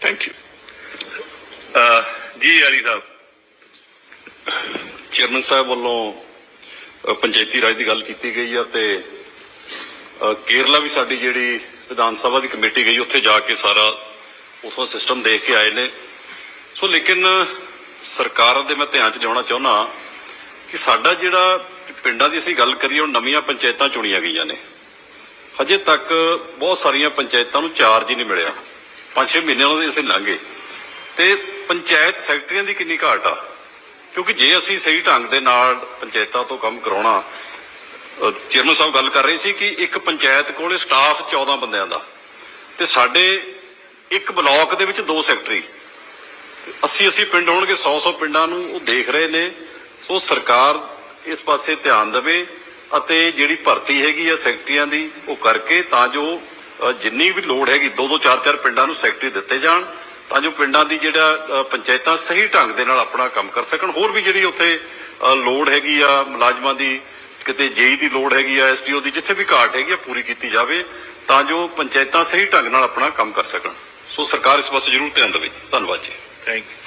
Thank you ਜੀ, Ali Sahib. Chairman ਸਾਹਿਬ ਵੱਲੋਂ ਪੰਚਾਇਤੀ ਰਾਜ ਦੀ ਗੱਲ ਕੀਤੀ ਗਈ ਆ ਤੇ ਕੇਰਲਾ ਵੀ ਸਾਡੀ ਜਿਹੜੀ ਵਿਧਾਨ ਸਭਾ ਦੀ ਕਮੇਟੀ ਗਈ, ਉੱਥੇ ਜਾ ਕੇ ਸਾਰਾ ਉਥੋਂ ਸਿਸਟਮ ਦੇਖ ਕੇ ਆਏ ਨੇ। ਸੋ ਲੇਕਿਨ ਸਰਕਾਰ ਦੇ ਮੈਂ ਧਿਆਨ ਚ ਲਿਆਉਣਾ ਚਾਹੁੰਦਾ ਕਿ ਸਾਡਾ ਜਿਹੜਾ ਪਿੰਡਾਂ ਦੀ ਅਸੀਂ ਗੱਲ ਕਰੀਏ, ਉਹ ਨਵੀਆਂ ਪੰਚਾਇਤਾਂ ਚੁਣੀਆਂ ਗਈਆਂ ਨੇ। ਹਜੇ ਤੱਕ ਬਹੁਤ ਸਾਰੀਆਂ ਪੰਚਾਇਤਾਂ ਨੂੰ ਚਾਰਜ ਹੀ ਨਹੀਂ ਮਿਲਿਆ। 5-6 ਮਹੀਨਿਆਂ ਦੇ ਅਸੀਂ ਲੰਘੇ। ਤੇ ਪੰਚਾਇਤ ਸੈਕਟਰੀਆਂ ਦੀ ਕਿੰਨੀ ਘਾਟ ਆ? ਕਿਉਂਕਿ ਜੇ ਅਸੀਂ ਸਹੀ ਢੰਗ ਦੇ ਨਾਲ ਪੰਚਾਇਤਾਂ ਤੋਂ ਕੰਮ ਕਰਾਉਣਾ ਚੇਅਰਮੈਨ ਸਾਹਿਬ ਗੱਲ ਕਰ ਰਹੇ ਸੀ ਕਿ ਇੱਕ ਪੰਚਾਇਤ ਕੋਲੇ ਸਟਾਫ 14 ਬੰਦਿਆਂ ਦਾ। ਤੇ ਸਾਡੇ ਇੱਕ ਬਲਾਕ ਦੇ ਵਿੱਚ ਦੋ ਸੈਕਟਰੀ। 80 80 ਪਿੰਡ ਹੋਣਗੇ 100 100 ਪਿੰਡਾਂ ਨੂੰ ਉਹ ਦੇਖ ਰਹੇ ਨੇ। ਸੋ ਸਰਕਾਰ ਇਸ ਪਾਸੇ ਧਿਆਨ ਦੇਵੇ ਅਤੇ ਜਿਹੜੀ ਭਰਤੀ ਹੈਗੀ ਆ ਸੈਕਟਰੀਆਂ ਦੀ, ਉਹ ਕਰਕੇ ਤਾਂ ਜੋ ਜਿੰਨੀ ਵੀ ਲੋੜ ਹੈਗੀ, ਦੋ ਦੋ ਚਾਰ ਚਾਰ ਪਿੰਡਾਂ ਨੂੰ ਸੈਕਟਰੀ ਦਿੱਤੇ ਜਾਣ ਤਾਂ ਜੋ ਪਿੰਡਾਂ ਦੀ ਜਿਹੜਾ ਪੰਚਾਇਤਾਂ ਸਹੀ ਢੰਗ ਦੇ ਨਾਲ ਆਪਣਾ ਕੰਮ ਕਰ ਸਕਣ। ਹੋਰ ਵੀ ਜਿਹੜੀ ਉੱਥੇ ਲੋੜ ਹੈਗੀ ਆ, ਮੁਲਾਜ਼ਮਾਂ ਦੀ, ਕਿਤੇ ਜੇਈ ਦੀ ਲੋੜ ਹੈਗੀ ਆ ਐਸਟੀਓ ਦੀ, ਜਿੱਥੇ ਵੀ ਘਾਟ ਹੈਗੀ ਆ, ਪੂਰੀ ਕੀਤੀ ਜਾਵੇ ਤਾਂ ਜੋ ਪੰਚਾਇਤਾਂ ਸਹੀ ਢੰਗ ਨਾਲ ਆਪਣਾ ਕੰਮ ਕਰ ਸਕਣ। ਸੋ ਸਰਕਾਰ ਇਸ ਪਾਸੇ ਜ਼ਰੂਰ ਧਿਆਨ ਦੇਵੇ। ਧੰਨਵਾਦ ਜੀ। Thank you